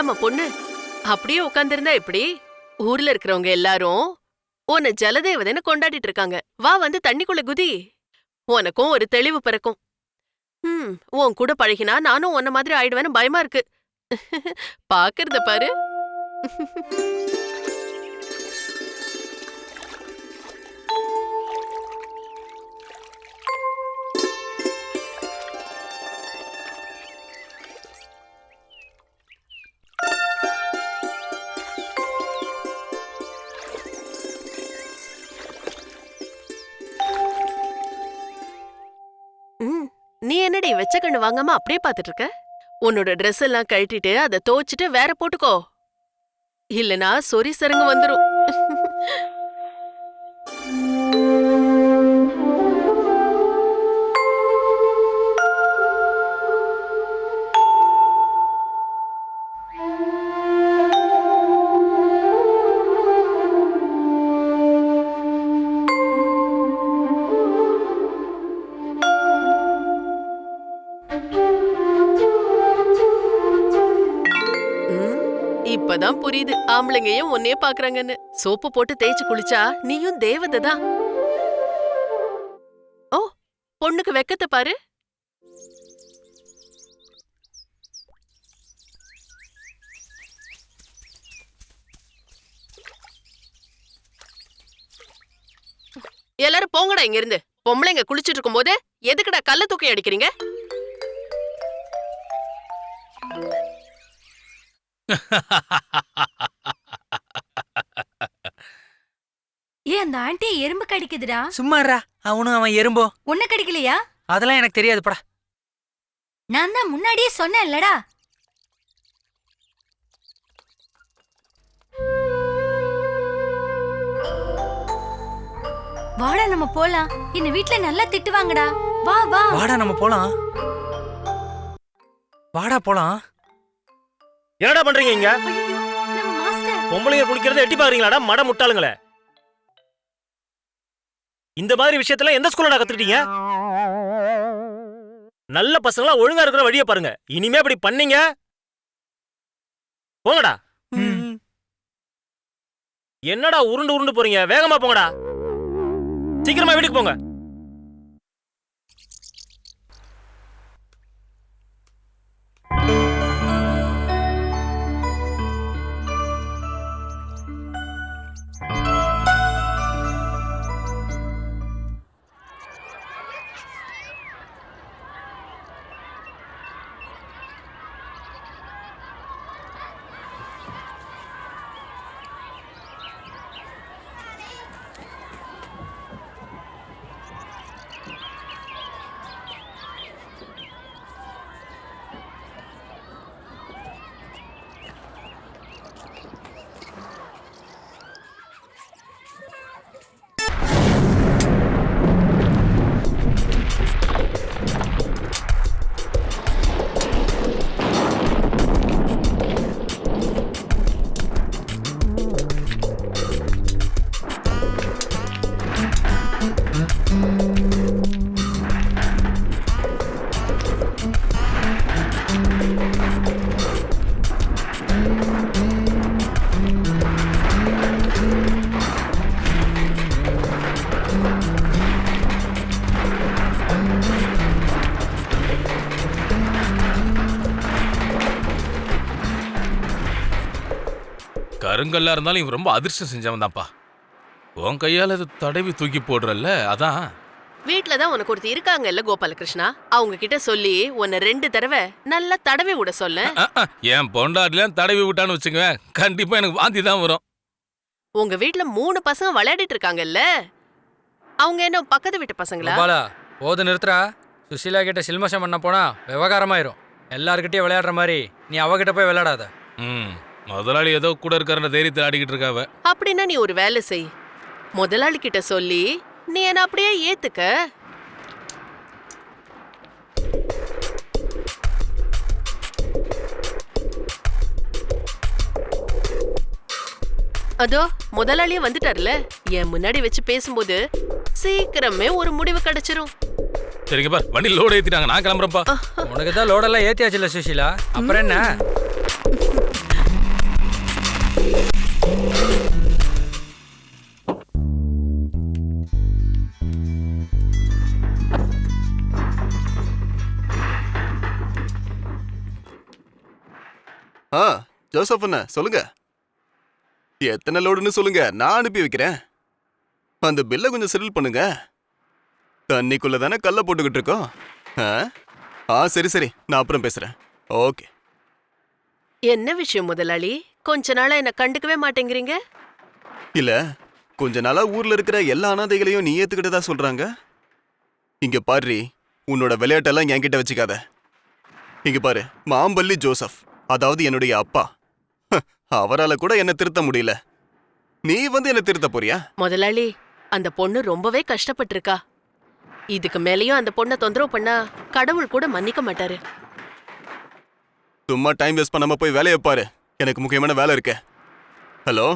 இந்தாம்மா பொண்ணு அப்படியே உட்காந்துருந்தா எப்படி? ஊர்ல இருக்கிறவங்க எல்லாரும் உன்னை ஜலதேவதைன்னு கொண்டாடிட்டு இருக்காங்க. வா வந்து தண்ணிக்குள்ள குதி. உனக்கும் ஒரு தெளிவு பிறக்கும். ம் உன் கூட பழகினா நானும் உன்ன மாதிரி ஆயிடுவேன்னு பயமா இருக்கு. பாக்குறத பாரு. நீ என்னடி வெச்ச கண்ணு வாங்காம அப்படியே பாத்துட்டு இருக்க உன்னோட ட்ரெஸ் எல்லாம் கழட்டிட்டு அதை துவைச்சிட்டு வேற போட்டுக்கோ. இல்லனா சொறி சருங்கு வந்துரும். இப்பதான் புரியுது. ஆம்பளைங்கயும் உன்னே பாக்குறாங்கன்னு சோப்பு போட்டு தேய்ச்சு குளிச்சா நீயும் தேவதை தான். ஓ பொண்ணுக்கு வெக்கத்தை பாரு. எல்லாரும் போங்கடா இங்க இருந்து பொம்பளைங்க குளிச்சிட்டு இருக்கும்போது எதுக்குடா கல்ல தூக்கி அடிக்கிறீங்க? ஆண்டி எறும்பு கடிக்குதுடா. சும்மாறா அவனும் அவன் எறும்போ. உன்ன கடிக்கலையா? அதெல்லாம் எனக்கு தெரியாது படா. நான் தான் முன்னாடியே சொன்னேன்லடா. வாடா நம்ம போலாம். இந்த வீட்ல நல்லா திட்டுவாங்கடா வா வா. வாடா நம்ம போலாம். வாடா போலாம். என்னடா பண்றீங்க இங்க? ஐயோ நம்ம மாஸ்டர். பொம்பளைங்க குளிக்கிறத எட்டி பாக்குறீங்களாடா? மட முட்டாளுங்களே. இந்த மாதிரி விஷயத்தெல்லாம் எந்த ஸ்கூல்லடா கத்துக்கிட்டீங்க? நல்ல பசங்களா ஒழுங்கா இருக்கிற வழியை பாருங்க. இனிமே அப்படி பண்ணீங்க. போங்கடா. என்னடா உருண்டு உருண்டு போறீங்க? வேகமா போங்கடா. சீக்கிரமா வீட்டுக்கு போங்க. கருங்கல்லா இருந்தாலும் இவன் ரொம்ப அதிர்ஷ்டம் செஞ்சவன் தான்ப்பா உன் கையால இது தடவி தூக்கி போடுறல்ல அதான். வீட்ல தான் உனக்கு ஒருத்தி இருக்காங்கல்ல கோபாலகிருஷ்ணா? அவங்க கிட்ட சொல்லி உன்னை ரெண்டு தடவை நல்லா தடவி விட சொல்ல. என் பொண்டாட்டிலாம் தடவி விட்டான்னு வச்சுக்குவேன் கண்டிப்பா எனக்கு வாந்தி தான் வரும். உங்க வீட்ல மூணு பசங்க விளையாடிட்டு இருக்காங்கல்ல? அவங்க என்ன பக்கத்து வீட்டு பசங்களா? கோபாலா போது நிறுத்துறா சுசீலா கிட்ட சில்மஷம் பண்ண போனா விவகாரமாயிரும். எல்லார்கிட்டயும் விளையாடுற மாதிரி நீ அவகிட்ட போய் விளையாடாத. ம். முதலாளி ஏதோ கூட இருக்கிற தைரியத்தில் ஆடிக்கிட்டு இருக்காவ. அப்படின்னா நீ ஒரு வேலை செய். முதலாளி கிட்ட சொல்லி நீ என்ன அப்படியே ஏத்துக்க? அதோ முதலாளியே வந்துட்டார்ல. என் முன்னாடி வச்சு பேசும்போது சீக்கிரமே ஒரு முடிவு கிடைச்சிரும். சரிங்க பார் வண்டி லோடு ஏத்திட்டாங்க. நான் கிளம்புறேன்ப்பா. உனக்கு தான் லோடெல்லாம் ஏத்தியாச்சுல சுசீலா அப்புறம் என்ன? ஜோசப் அண்ணா சொல்லுங்க. எத்தனை லோடுன்னு சொல்லுங்க நான் அனுப்பி வைக்கிறேன். அந்த பில்லை கொஞ்சம் செட்டில் பண்ணுங்க. தண்ணிக்குள்ள தானே கல்ல போட்டுக்கிட்டு இருக்கோம். ஆ? ஆ சரி சரி நான் அப்புறம் பேசுறேன். ஓகே. என்ன விஷயம் முதலாளி? கொஞ்ச நாளா என்ன கண்டுக்கவே மாட்டேங்கிறீங்க? இல்ல கொஞ்ச நாளா ஊர்ல இருக்கிற எல்லா அனாதைகளையும் நீ ஏத்துக்கிட்டதா சொல்றாங்க? இங்க பாரு உன்னோட விளையாட்டெல்லாம் என்கிட்ட வச்சுக்காத. இங்க பாரு மாம்பள்ளி ஜோசப் அதாவது என்னுடைய அப்பா. அவரால கூட என்ன திருத்த முடியல. நீ வந்து என்ன திருத்த போறியா? முதலாளி அந்த பொண்ணு ரொம்பவே கஷ்டப்பட்டிருக்கா. இதுக்கு மேலயும் அந்த பொண்ணை தொந்தரவு பண்ணா கடவுள் கூட மன்னிக்க மாட்டாரு. சும்மா டைம் வேஸ்ட் பண்ணாம போய் வேலையை பாரு. எனக்கு முக்கியமான வேலை இருக்கு. ஹலோ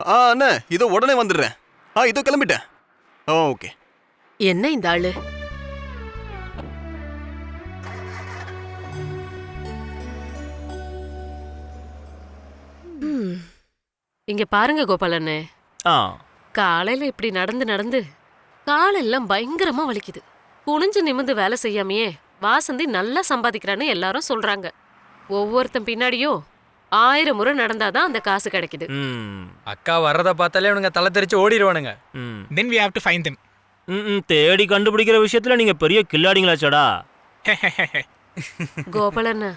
ஆ அண்ணா இதோ உடனே வந்துடுறேன். ஆ இதோ கிளம்பிட்டேன். ஓகே. என்ன இந்த ஆளு? இங்க பாருங்க கோபாலண்ணே. ஆ. காலையில இப்படி நடந்து நடந்து காலெல்லாம் பயங்கரமா வலிக்குது. குனிஞ்சு நிமிந்து வேலை செய்யாமையே வாசந்தி நல்லா சம்பாதிக்கிறான்னு எல்லாரும் சொல்றாங்க. ஒவ்வொருத்தன் பின்னாடியும் ஆயிரம் முறை நடந்தாதான் அந்த காசு கிடைக்குது. ம். அக்கா வர்றதை பார்த்தாலே இவனுங்க தலை தெரிச்சு ஓடிடுவானுங்க. ம். Then we have to find them hmm, hmm, தேடி கண்டுபிடிக்கிற விஷயத்துல நீங்க பெரிய கில்லாடிங்களாச்சடா கோபாலண்ணா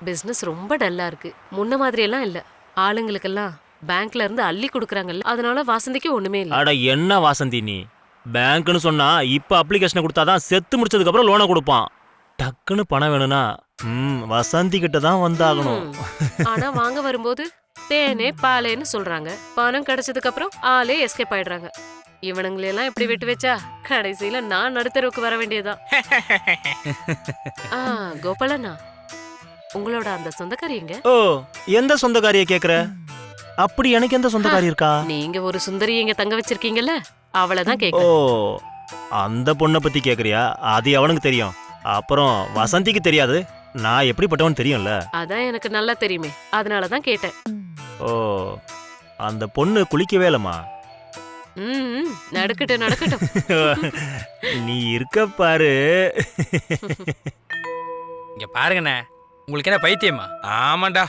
பிசினஸ் ரொம்ப டல்லா இருக்கு. முன்ன மாதிரி எல்லாம் இல்ல. ஆளுங்களுக்கெல்லாம் பேங்க்ல இருந்து அள்ளி கொடுக்குறாங்கல்ல அதனால வாசந்திக்கு ஒண்ணுமே இல்ல. அட என்ன வாசந்தி நீ? பேங்க்னு சொன்னா இப்ப அப்ளிகேஷனை கொடுத்தாதான் செத்து முடிச்சதுக்கு அப்புறம் லோனை கொடுப்பான். டக்குன்னு பணம் வேணும்னா ம் வசந்தி கிட்ட தான் வந்தாகணும். ஆனா வாங்க வரும்போது தேனே பாலேன்னு சொல்றாங்க. பணம் கிடைச்சதுக்கு அப்புறம் ஆளே எஸ்கேப் ஆயிடுறாங்க. இவனுங்களெல்லாம் இப்படி விட்டு வச்சா கடைசியில நான் நடுத்தருவுக்கு வர வேண்டியதுதான். ஆ கோபாலண்ணா உங்களோட அந்த சொந்தக்காரி எங்க? ஓ எந்த சொந்தக்காரிய கேக்குற? அப்படி எனக்கு எந்த சொந்தக்காரி இருக்கா? நீங்க ஒரு சுந்தரி இங்க தங்க வச்சிருக்கீங்கல்ல? அவளதான் ஓ கேக்க அந்த பொண்ணை பத்தி கேக்குறியா? அது அவனுக்கு தெரியும். அப்புறம் வசந்திக்கு தெரியாது. நான் எப்படிப்பட்டவன் தெரியும்ல? அதான் எனக்கு நல்லா தெரியுமே. அதனாலதான் கேட்டேன். ஓ அந்த பொண்ணு குளிக்கவே இல்லம்மா? ம் ம், நடக்கட்டும் நடக்கட்டும். நீ இருக்க பாரு. இங்க பாருங்கண்ணே. உங்களுக்கு என்ன பைத்தியமா? ஆமாண்டா.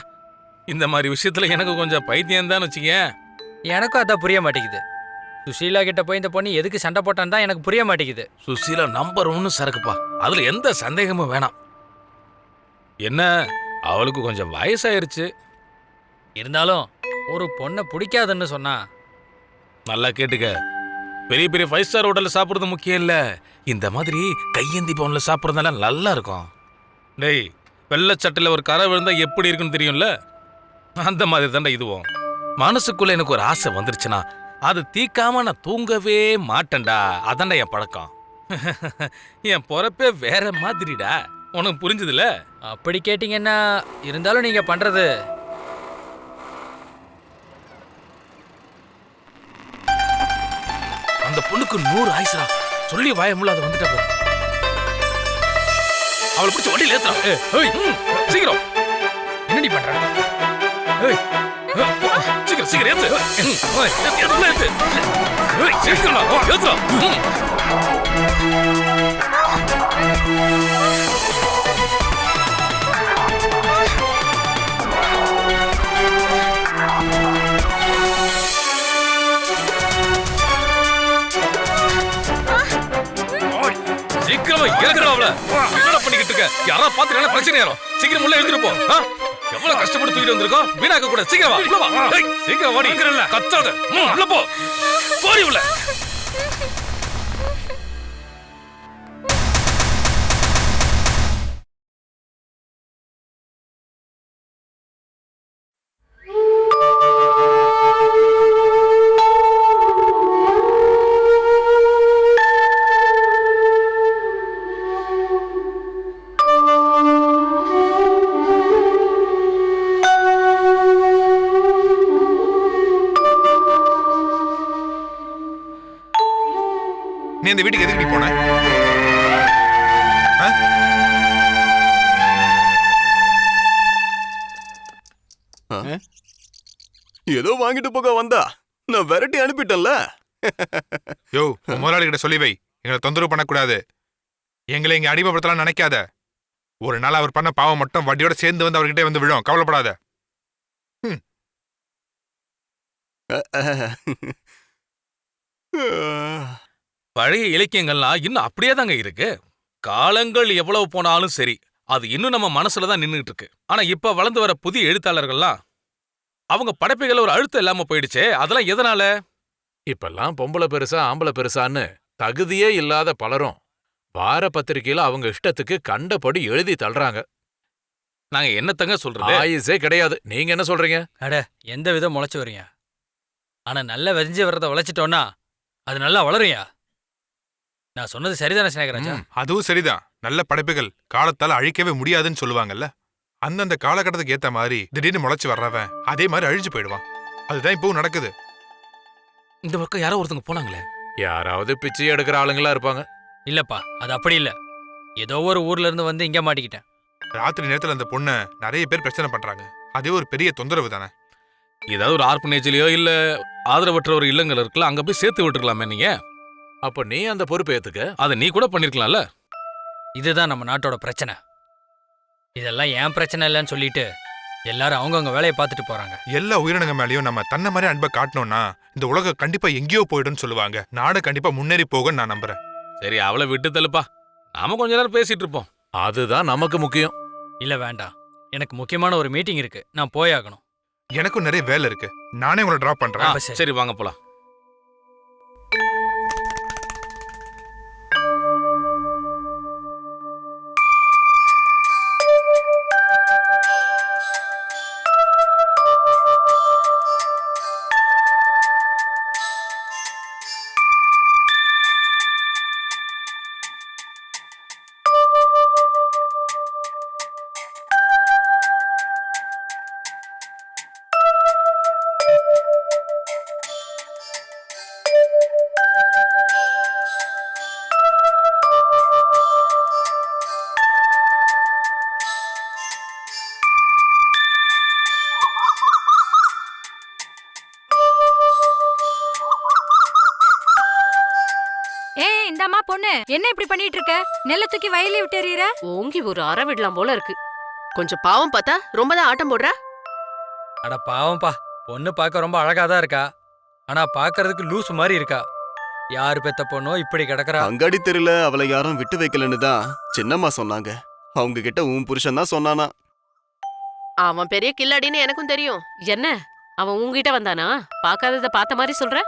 இந்த மாதிரி விஷயத்துல எனக்கு கொஞ்சம் பைத்தியம் தான் வச்சுக்கேன். எனக்கும் அதான் புரிய மாட்டேங்குது. சுஷீலா கிட்ட போய் இந்த பொண்ணு எதுக்கு சண்டை போட்டான்னு தான் எனக்கு புரிய மாட்டேங்குது. சுசீலா நம்பர் ஒன்னு சரக்குப்பா. அதுல எந்த சந்தேகமும் வேணாம். என்ன? அவளுக்கு கொஞ்சம் வயசாயிருச்சு. இருந்தாலும் ஒரு பொண்ணை பிடிக்காதுன்னு சொன்னா. நல்லா கேட்டுக்க. பெரிய பெரிய ஃபைவ் ஸ்டார் ஹோட்டல்ல சாப்பிடுறது முக்கியம் இல்ல. இந்த மாதிரி கையேந்தி பவுன்ல சாப்பிடுறதெல்லாம் நல்லா இருக்கும். டேய் வெள்ளச்சட்டையில ஒரு கரை விழுந்தா எப்படி இருக்குன்னு தெரியும்ல? அந்த மாதிரி தாண்டா இதுவும். மனசுக்குள்ள எனக்கு ஒரு ஆசை வந்துருச்சுன்னா அது தீக்காம நான் தூங்கவே மாட்டேன்டா. அதான்டா என் பழக்கம். என் பொறப்பே வேற மாதிரிடா. உனக்கு புரிஞ்சுதுல அப்படி கேட்டிங்கன்னா இருந்தாலும் நீங்க பண்றது. அந்த பொண்ணுக்கு நூறு ஆயிசா சொல்லி வாய முள்ள அது வந்துட்டா பாரு. அவளை பிடிச்ச வண்டியில் ஏத்துறா. ஏய், ஏய், ம், சீக்கிரம். என்னடி பண்ற? சீக்கிரம் சீக்கிரம் ஏத்து ம், ஏய், ஏத்து, ஏத்து, சீக்கிரம் ஏத்து சீக்கிரமா இறக்குறா அவள என்னடா பண்ணிக்கிட்டு இருக்க? யாரா பாத்துறாங்க பிரச்சனை யாரும் சீக்கிரம் உள்ள எழுதிருப்போம் ஆ? எவ்வளவு கஷ்டப்பட்டு தூக்கிட்டு வந்திருக்கோம்? வீணாக்க கூட சீக்கிரம் வா. சீக்கிரம் வாடி. கத்தாத. உள்ள போ. போடி உள்ள. நீ இந்த வீட்டுக்கு எதுக்கு நீ போன? ஏதோ வாங்கிட்டு போக வந்தா. நான் விரட்டி அனுப்பிட்டேன்ல. யோ முதலாளி கிட்ட சொல்லி வை. எங்களை தொந்தரவு பண்ணக்கூடாது. எங்களை இங்க அடிமைப்படுத்தலாம் நினைக்காத. ஒரு நாள் அவர் பண்ண பாவம் மட்டும் வட்டியோட சேர்ந்து வந்து அவர்கிட்ட வந்து விழும். கவலைப்படாத. பழைய இலக்கியங்கள்லாம் இன்னும் அப்படியே தாங்க இருக்கு. காலங்கள் எவ்வளவு போனாலும் சரி அது இன்னும் நம்ம மனசுல தான் நின்றுட்டு இருக்கு ஆனா இப்ப வளர்ந்து வர புதிய எழுத்தாளர்கள்லாம் அவங்க படைப்புகள் ஒரு அழுத்தம் இல்லாம போயிடுச்சே அதெல்லாம் எதனால? இப்பெல்லாம் பொம்பளை பெருசா ஆம்பளை பெருசான்னு தகுதியே இல்லாத பலரும் வார பத்திரிக்கையில அவங்க இஷ்டத்துக்கு கண்டபடி எழுதி தள்ளுறாங்க. நாங்க என்னத்தங்க சொல்றது? ஆயுசே கிடையாது. நீங்க என்ன சொல்றீங்க? அட எந்த விதம் முளைச்சு வரீங்க ஆனா நல்ல விதைஞ்சு வர்றத உழைச்சிட்டோன்னா அது நல்லா வளரும்யா? நான் சொன்னது சரிதானே சினேகராஜா? ம், அதுவும் சரிதான். நல்ல படைப்புகள். காலத்தால அழிக்கவே முடியாதுன்னு சொல்லுவாங்கல்ல. அந்தந்த காலகட்டத்துக்கு ஏத்த மாதிரி திடீர்னு முளைச்சு வர்றவன் அதே மாதிரி அழிஞ்சு போயிடுவான். அதுதான் இப்பவும் நடக்குது. இந்த பக்கம் யாரோ ஒருத்தங்க போனாங்களே? யாராவது பிச்சை எடுக்கிற ஆளுங்களா இருப்பாங்க. இல்லப்பா அது அப்படி இல்ல. ஏதோ ஒரு ஊர்ல இருந்து வந்து இங்க மாட்டிக்கிட்டேன். ராத்திரி நேரத்துல அந்த பொண்ணை நிறைய பேர் பிரச்சனை பண்றாங்க. அதே ஒரு பெரிய தொந்தரவு தானே? ஏதாவது ஒரு ஆர்பனேஜ்லயோ இல்ல ஆதரவற்ற ஒரு இல்லங்கள் இருக்குல்ல அங்க போய் சேர்த்து விட்டுருக்கலாமே நீங்க? அப்ப நீ அந்த பொறுப்பை ஏத்துக்க? அதை நீ கூட பண்ணிருக்கலாம்ல. இதுதான் நம்ம நாட்டோட பிரச்சனை. இதெல்லாம் ஏன் பிரச்சனை இல்லைன்னு சொல்லிட்டு எல்லாரும் அவங்கவங்க வேலையை பார்த்துட்டு போறாங்க. எல்லா உயிரினங்க மேலயும் நம்ம தன்னை மாதிரி அன்பை காட்டணும்னா இந்த உலகம் கண்டிப்பா எங்கேயோ போயிடும்னு சொல்லுவாங்க. நாடு கண்டிப்பா முன்னேறி போகும்னு நான் நம்புறேன். சரி அவளை விட்டு தள்ளுப்பா. நாம கொஞ்ச நேரம் பேசிட்டு இருப்போம். அதுதான் நமக்கு முக்கியம். இல்ல வேண்டாம். எனக்கு முக்கியமான ஒரு மீட்டிங் இருக்கு. நான் போயாகணும் எனக்கும் நிறைய வேலை இருக்கு. நானே உங்களை டிராப் பண்றேன். சரி வாங்க போலாம். என்ன இப்படி பண்ணிட்டு இருக்க? நெல்ல தூக்கி வயல்ல விட்டு எறியற ஓங்கி ஒரு அற விடலாம் போல இருக்கு. கொஞ்சம் பாவம் பார்த்தா ரொம்ப தான் ஆட்டம் போடுறா? அட பாவம்பா பொண்ணு பார்க்க ரொம்ப அழகா தான் இருக்கா. ஆனா பார்க்கறதுக்கு லூஸ் மாதிரி இருக்கா. யாரு பெத்த பொண்ணோ இப்படி கிடக்குறா? அங்காடி தெருல அவளை யாரும் விட்டு வைக்கலன்னு தான் சின்னம்மா சொன்னாங்க. அவங்க கிட்ட உன் புருஷன் தான் சொன்னானா? அவன் பெரிய கில்லாடின்னு எனக்கும் தெரியும். என்ன? அவன் உங்ககிட்ட வந்தானா? பார்க்காதத பார்த்த மாதிரி சொல்ற?